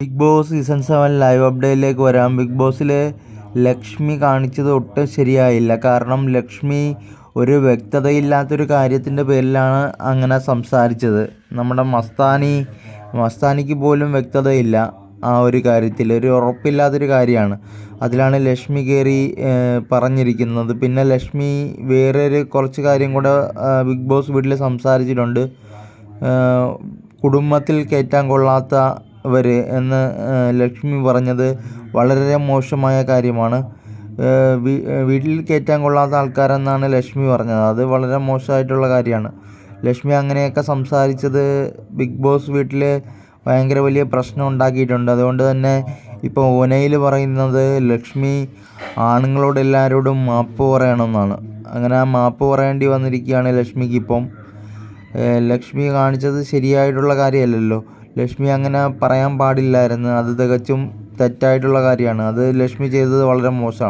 Big Boss season seven live അപ്ഡേറ്റിലേക്ക് വരാം. Big ബോസിൽ ലക്ഷ്മി കാണിച്ചത് ഒട്ടും ശരിയായില്ല. കാരണം ലക്ഷ്മി ഒരു വ്യക്തതയില്ലാത്തൊരു കാര്യത്തിന്റെ പേരിലാണ് അങ്ങനെ സംസാരിച്ചത്. നമ്മുടെ മസ്താനി മസ്താനിക്ക് പോലും വ്യക്തതയില്ല ആ ഒരു കാര്യത്തിൽ. ഒരു ഉറപ്പില്ലാത്തൊരു കാര്യമാണ്. അതിലാണ് ലക്ഷ്മി കയറി പറഞ്ഞിരിക്കുന്നത്. പിന്നെ ലക്ഷ്മി വേറൊരു കുറച്ച് കാര്യം കൂടെ ബിഗ് ബോസ് വീട്ടിൽ സംസാരിച്ചിട്ടുണ്ട്. കുടുംബത്തിൽ കയറ്റാൻ കൊള്ളാത്തവർ എന്ന് ലക്ഷ്മി പറഞ്ഞത് വളരെ മോശമായ കാര്യമാണ്. വീട്ടിൽ കയറ്റാൻ കൊള്ളാത്ത ആൾക്കാരെന്നാണ് ലക്ഷ്മി പറഞ്ഞത്. അത് വളരെ മോശമായിട്ടുള്ള കാര്യമാണ്. ലക്ഷ്മി അങ്ങനെയൊക്കെ സംസാരിച്ചത് ബിഗ് ബോസ് വീട്ടിൽ ഭയങ്കര വലിയ പ്രശ്നം ഉണ്ടാക്കിയിട്ടുണ്ട്. അതുകൊണ്ട് തന്നെ ഇപ്പോൾ ഓനയിൽ പറയുന്നത് ലക്ഷ്മി ആണുങ്ങളോട് എല്ലാവരോടും മാപ്പ് പറയണമെന്നാണ്. അങ്ങനെ ആ മാപ്പ് പറയേണ്ടി വന്നിരിക്കുകയാണ് ലക്ഷ്മിക്ക് ഇപ്പം. ലക്ഷ്മി കാണിച്ചത് ശരിയായിട്ടുള്ള കാര്യമല്ലല്ലോ. ലക്ഷ്മി അങ്ങനെ പറയാൻ പാടില്ലായിരുന്നു. അത് തികച്ചും തെറ്റായിട്ടുള്ള കാര്യമാണ്. അത് ലക്ഷ്മി ചെയ്തത് വളരെ മോശമാണ്.